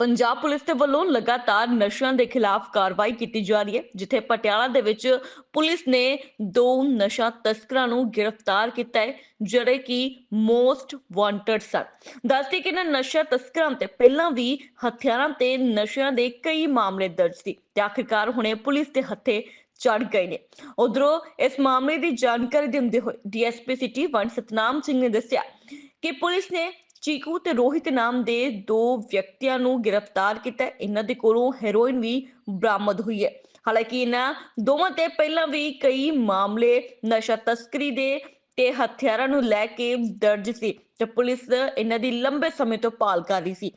Punjab police ਦੇ ਵੱਲੋਂ ਲਗਾਤਾਰ ਨਸ਼ਿਆਂ ਦੇ ਖਿਲਾਫ ਕਾਰਵਾਈ ਕੀਤੀ ਜਾ ਰਹੀ ਹੈ, ਜਿੱਥੇ ਪਟਿਆਲਾ ਦੇ ਵਿੱਚ ਪੁਲਿਸ ਨੇ ਦੋ ਨਸ਼ਾ ਤਸਕਰਾਂ ਨੂੰ ਗ੍ਰਿਫਤਾਰ ਕੀਤਾ ਹੈ, ਜਿਹੜੇ ਕਿ ਮੋਸਟ ਵਾਂਟਡ ਸਨ। ਦੱਸਦੇ ਕਿ ਇਹਨਾਂ ਨਸ਼ਾ ਤਸਕਰਾਂ ਤੇ ਪਹਿਲਾਂ ਵੀ ਹਥਿਆਰਾਂ ਤੇ ਨਸ਼ਿਆਂ ਦੇ ਕਈ ਮਾਮਲੇ ਦਰਜ ਸੀ ਤੇ ਆਖਿਰਕਾਰ ਹੁਣੇ ਪੁਲਿਸ ਦੇ ਹੱਥੇ ਚੜ ਗਏ ਨੇ। ਉਧਰੋਂ ਇਸ ਮਾਮਲੇ ਦੀ ਜਾਣਕਾਰੀ ਦਿੰਦੇ ਹੋਏ DSP city one Satnam Singh ਨੇ ਦੱਸਿਆ ਕਿ ਪੁਲਿਸ ਨੇ ਚੀਕੂ ਤੇ ਰੋਹਿਤ ਨਾਮ ਦੇ ਦੋ ਵਿਅਕਤੀਆਂ ਨੂੰ ਗ੍ਰਿਫਤਾਰ ਕੀਤਾ। ਇਹਨਾਂ ਦੇ ਕੋਲੋਂ ਹੈਰੋਇਨ ਵੀ ਬਰਾਮਦ ਹੋਈ ਹੈ। ਹਾਲਾਂਕਿ ਇਹਨਾਂ ਦੋਵਾਂ ਤੇ ਪਹਿਲਾਂ ਵੀ ਕਈ ਮਾਮਲੇ ਨਸ਼ਾ ਤਸਕਰੀ ਦੇ ਤੇ ਹਥਿਆਰਾਂ ਨੂੰ ਲੈ ਕੇ ਦਰਜ ਸੀ ਤੇ ਪੁਲਿਸ ਇਹਨਾਂ ਦੀ ਲੰਬੇ ਸਮੇਂ ਤੋਂ ਭਾਲ ਕਰ ਰਹੀ ਸੀ।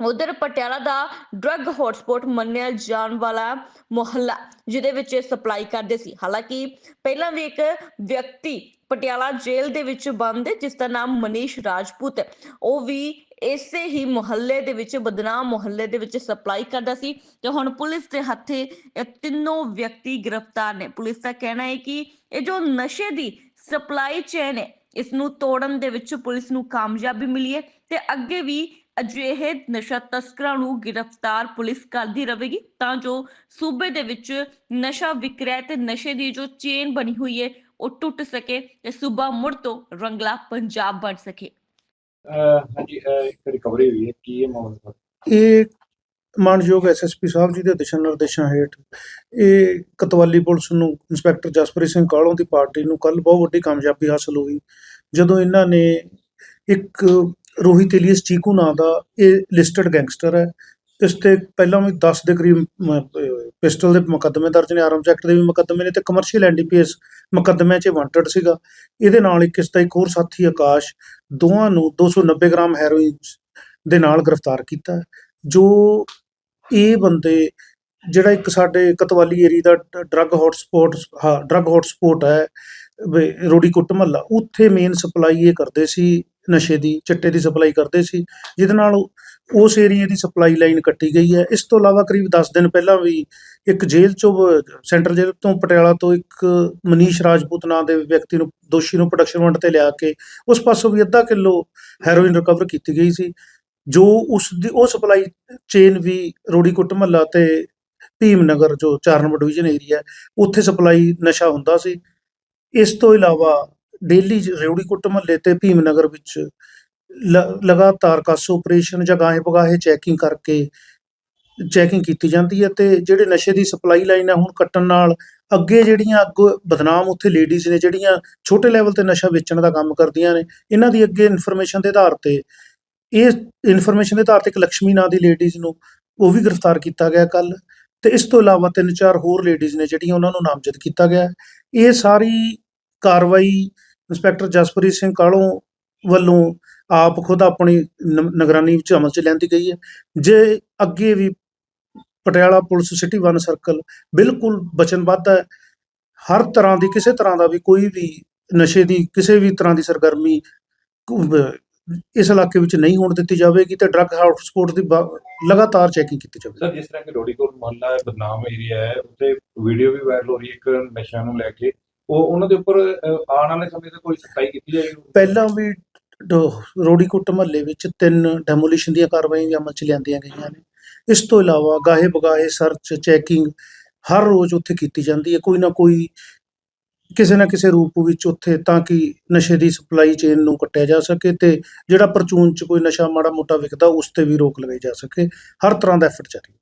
ਉਧਰ ਪਟਿਆਲਾ ਦਾ ਡਰੱਗ ਹੌਟਸਪੌਟ ਮੰਨਿਆ ਜਾਣ ਵਾਲਾ ਮੁਹੱਲਾ, ਜਿਹਦੇ ਵਿੱਚ ਇਹ ਸਪਲਾਈ ਕਰਦੇ ਸੀ। ਹਾਲਾਂਕਿ ਪਹਿਲਾਂ ਵੀ ਇੱਕ ਵਿਅਕਤੀ ਪਟਿਆਲਾ ਜੇਲ੍ਹ ਦੇ ਵਿੱਚ ਬੰਦ ਜਿਸ ਦਾ ਨਾਮ ਮਨੀਸ਼ ਰਾਜਪੂਤ ਹੈ। ਉਹ ਵੀ ਇਸੇ ਹੀ ਮੁਹੱਲੇ ਦੇ ਵਿੱਚ, ਬਦਨਾਮ ਮੁਹੱਲੇ ਦੇ ਵਿੱਚ ਸਪਲਾਈ ਕਰਦਾ ਸੀ ਤੇ ਹੁਣ ਪੁਲਿਸ ਦੇ ਹੱਥੇ ਇਹ ਤਿੰਨੋਂ ਵਿਅਕਤੀ ਗ੍ਰਿਫਤਾਰ ਨੇ। ਪੁਲਿਸ ਦਾ ਕਹਿਣਾ ਹੈ ਕਿ ਇਹ ਜੋ ਨਸ਼ੇ ਦੀ ਸਪਲਾਈ ਚੇਨ ਹੈ, ਇਸ ਨੂੰ ਤੋੜਨ ਦੇ ਵਿੱਚ ਪੁਲਿਸ ਨੂੰ ਕਾਮਯਾਬੀ ਮਿਲੀ ਹੈ ਤੇ ਅੱਗੇ ਵੀ ਅਜਿਹੇ ਨਸ਼ਾ ਤਸਕਰਾਂ ਨੂੰ ਗ੍ਰਿਫਤਾਰ ਪੁਲਿਸ ਕਰਦੀ ਰਹੇਗੀ ਤਾਂ ਜੋ ਸੂਬੇ ਦੇ ਵਿੱਚ ਨਸ਼ਾ ਵਿਕਰੈ ਤੇ ਨਸ਼ੇ ਦੀ ਜੋ ਚੇਨ ਬਣੀ ਹੋਈ ਹੈ ਉਹ ਟੁੱਟ ਸਕੇ ਤੇ ਸੂਬਾ ਮੁੜ ਤੋਂ ਰੰਗਲਾ ਪੰਜਾਬ ਬਣ ਸਕੇ। ਅਹ ਹਾਂਜੀ ਅਹ ਇੱਕ ਰਿਕਵਰੀ ਹੋਈ ਹੈ ਕੀ ਇਹ ਮਾਮਲਾ ਇਹ ਮਾਨਯੋਗ ਐਸਐਸਪੀ ਸਾਹਿਬ ਜੀ ਦੇ ਦਿਸ਼ਾ ਨਿਰਦੇਸ਼ਾਂ ਹੇਠ ਇਹ ਕਤਵਾਲੀ ਪੁਲਿਸ ਨੂੰ ਇੰਸਪੈਕਟਰ ਜਸਪ੍ਰੀਤ ਸਿੰਘ ਕਾਲੋਂ ਦੀ ਪਾਰਟੀ ਨੂੰ ਕੱਲ ਬਹੁਤ ਵੱਡੀ ਕਾਮਯਾਬੀ ਹਾਸਲ ਹੋਈ। ਜਦੋਂ ਇਹਨਾਂ ਨੇ ਇੱਕ ਰੋਹਿਤ ਇਲੀਅਸ ਚੀਕੂ ਨਾਂ ਦਾ ਇਹ ਲਿਸਟਡ ਗੈਂਗਸਟਰ ਹੈ। ਇਸ ਤੇ ਪਹਿਲਾਂ ਵੀ 10 ਦੇ ਕਰੀਬ ਪਿਸਟਲ ਦੇ ਮੁਕੱਦਮੇ ਦਰਜ ਨੇ ਆਰਮ ਐਕਟ ਦੇ ਵੀ ਮੁਕੱਦਮੇ ਨੇ ਤੇ ਕਮਰਸ਼ੀਅਲ ਐਨਡੀਪੀਐਸ ਮੁਕੱਦਮਿਆਂ 'ਚ ਵਾਂਟਡ ਸੀਗਾ। ਇਹਦੇ ਨਾਲ ਇੱਕ ਇਸ ਦਾ ਇੱਕ ਹੋਰ ਸਾਥੀ, ਆਕਾਸ਼, ਦੋਵਾਂ ਨੂੰ 290 ਗ੍ਰਾਮ ਹੈਰੋਇਨ ਦੇ ਨਾਲ ਗ੍ਰਿਫਤਾਰ ਕੀਤਾ ਜੋ ਇਹ ਬੰਦੇ, ਜਿਹੜਾ ਇੱਕ ਸਾਡੇ ਕਤਵਾਲੀ ਏਰੀਆ ਦਾ ਡਰੱਗ ਹੌਟਸਪੌਟ ਹਾਂ ਡਰੱਗ ਹੌਟਸਪੌਟ ਹੈ ਵੀ ਰੋੜੀ ਕੁੱਟ ਮਹੱਲਾ ਉੱਥੇ ਮੇਨ ਸਪਲਾਈ ਇਹ ਕਰਦੇ ਸੀ ਨਸ਼ੇ ਦੀ, ਚਿੱਟੇ ਦੀ ਸਪਲਾਈ ਕਰਦੇ ਸੀ, ਜਿਹਦੇ ਨਾਲ ਉਸ ਏਰੀਆ ਦੀ ਸਪਲਾਈ ਲਾਈਨ ਕੱਟੀ ਗਈ ਹੈ। ਇਸ ਤੋਂ ਇਲਾਵਾ ਕਰੀਬ 10 ਦਿਨ ਪਹਿਲਾਂ ਵੀ ਇੱਕ ਜੇਲ੍ਹ ਚੋਂ, ਸੈਂਟਰਲ ਜੇਲ੍ਹ ਤੋਂ ਪਟਿਆਲਾ ਤੋਂ ਇੱਕ ਮਨੀਸ਼ ਰਾਜਪੂਤ ਨਾਂ ਦੇ ਵਿਅਕਤੀ ਨੂੰ, ਦੋਸ਼ੀ ਨੂੰ ਪ੍ਰੋਡਕਸ਼ਨ ਵੰਡ ਤੇ ਲਿਆ ਕੇ ਉਸ ਪਾਸੋਂ ਵੀ ਅੱਧਾ ਕਿਲੋ ਹੈਰੋਇਨ ਰਿਕਵਰ ਕੀਤੀ ਗਈ ਸੀ, ਜੋ ਉਸ ਦੀ, ਉਹ ਸਪਲਾਈ ਚੇਨ ਵੀ ਰੋੜੀਕੁੱਟ ਮਹੱਲਾ ਤੇ ਭੀਮ ਨਗਰ ਜੋ 4 ਨੰਬਰ ਡਿਵੀਜ਼ਨ ਏਰੀਆ ਉੱਥੇ ਸਪਲਾਈ ਨਸ਼ਾ ਹੁੰਦਾ ਸੀ। ਇਸ ਤੋਂ ਇਲਾਵਾ ਡੇਲੀ ਰੋੜੀਕੁੱਟ ਮਹੱਲੇ ਤੇ ਭੀਮ ਨਗਰ ਵਿੱਚ ਲ- ਲਗਾਤਾਰ ਕਾਸ ਆਪਰੇਸ਼ਨ ਜਾਂ ਗਾਹੇ ਬਗਾਹੇ ਚੈਕਿੰਗ ਕਰਕੇ ਚੈਕਿੰਗ ਕੀਤੀ ਜਾਂਦੀ ਹੈ ਤੇ ਜਿਹੜੇ ਨਸ਼ੇ ਦੀ ਸਪਲਾਈ ਲਾਈਨ ਹੈ ਹੁਣ ਕੱਟਣ ਨਾਲ ਅੱਗੇ ਜਿਹੜੀਆਂ ਅੱਗੋਂ ਬਦਨਾਮ ਉੱਥੇ ਲੇਡੀਜ਼ ਨੇ ਜਿਹੜੀਆਂ ਛੋਟੇ ਲੈਵਲ ਤੇ ਨਸ਼ਾ ਵੇਚਣ ਦਾ ਕੰਮ ਕਰਦੀਆਂ ਨੇ, ਇਹਨਾਂ ਦੀ ਅੱਗੇ ਇਨਫੋਰਮੇਸ਼ਨ ਦੇ ਆਧਾਰ ਤੇ ਇਹ ਇਨਫੋਰਮੇਸ਼ਨ ਦੇ ਆਧਾਰ ਤੇ ਇੱਕ ਲక్ష్ਮੀ ਨਾਂ ਦੀ ਲੇਡੀਜ਼ ਨੂੰ ਉਹ ਵੀ ਗ੍ਰਿਫਤਾਰ ਕੀਤਾ ਗਿਆ ਕੱਲ ਤੇ ਇਸ ਤੋਂ ਇਲਾਵਾ ਤਿੰਨ ਚਾਰ ਹੋਰ ਲੇਡੀਜ਼ ਨੇ ਜਿਹੜੀਆਂ ਉਹਨਾਂ ਨੂੰ ਨਾਮਜ਼ਦ ਕੀਤਾ ਗਿਆ। ਇਹ ਸਾਰੀ ਕਾਰਵਾਈ ਇੰਸਪੈਕਟਰ ਜਸਪ੍ਰੀਤ ਸਿੰਘ ਕਾਲੋਂ ਵੱਲੋਂ ਆਪ ਖੁਦ ਆਪਣੀ ਨਿਗਰਾਨੀ ਵਿੱਚ ਅਮਲ ਚ ਲਿਆਂਦੀ ਗਈ ਹੈ। ਜੇ ਅੱਗੇ ਵੀ Patiala police city one circle ਬਿਲਕੁਲ ਵਚਨਬੱਧ ਹੈ, ਹਰ ਤਰ੍ਹਾਂ ਦੀ, ਕਿਸੇ ਤਰ੍ਹਾਂ ਦਾ ਵੀ ਕੋਈ ਵੀ ਨਸ਼ੇ ਦੀ, ਕਿਸੇ ਵੀ ਤਰ੍ਹਾਂ ਦੀ ਸਰਗਰਮੀ ਇਸ ਇਲਾਕੇ ਵਿੱਚ ਨਹੀਂ ਹੋਣ ਦਿੱਤੀ ਜਾਵੇਗੀ ਤੇ ਡਰੱਗ ਹੌਟਸਪੌਟ ਦੀ ਲਗਾਤਾਰ ਚੈਕਿੰਗ ਕੀਤੀ ਜਾਵੇਗੀ। ਸਰ, ਜਿਸ ਤਰ੍ਹਾਂ ਕਿ ਰੋੜੀਕੋਟ ਮੁਹੱਲਾ ਬਦਨਾਮ ਏਰੀਆ ਹੈ, ਉੱਥੇ ਵੀਡੀਓ ਵੀ ਵਾਇਰਲ ਹੋ ਰਹੀ ਹੈ, ਇੱਕ ਨਸ਼ਿਆਂ ਨੂੰ ਲੈ ਕੇ ਉਹ ਉਹਨਾਂ ਦੇ ਉੱਪਰ ਆਉਣ ਵਾਲੇ ਸਮੇਂ ਤੇ ਕੋਈ ਸਖਤਾਈ ਕੀਤੀ ਜਾਏਗੀ? ਪਹਿਲਾਂ ਵੀ ਰੋੜੀਕੁੱਟ ਮਹੱਲੇ ਵਿੱਚ ਤਿੰਨ ਡੈਮੋਲੀਸ਼ਨ ਦੀਆਂ ਕਾਰਵਾਈਆਂ ਅਮਲ ਚ ਲਿਆਂਦੀਆਂ ਗਈਆਂ ਨੇ। ਇਸ ਤੋਂ ਇਲਾਵਾ ਗਾਹੇ ਬਗਾਹੇ ਸਰਚ ਚੈਕਿੰਗ ਹਰ ਰੋਜ਼ ਉੱਥੇ ਕੀਤੀ ਜਾਂਦੀ ਹੈ। ਕੋਈ ਨਾ ਕੋਈ, ਕਿਸੇ ਨਾ ਕਿਸੇ ਰੂਪ ਵਿੱਚ ਉੱਥੇ ਤਾਂ ਕਿ ਨਸ਼ੇ ਦੀ ਸਪਲਾਈ ਚੇਨ ਨੂੰ ਕੱਟਿਆ ਜਾ ਸਕੇ ਤੇ ਜਿਹੜਾ ਪਰਚੂਨ ਚ ਕੋਈ ਨਸ਼ਾ ਮਾੜਾ ਮੋਟਾ ਵਿਕਦਾ, ਉਸ ਤੇ ਵੀ ਰੋਕ ਲਗਾਈ ਜਾ ਸਕੇ। ਹਰ ਤਰ੍ਹਾਂ ਦਾ ਐਫਰਟ ਜਾਰੀ।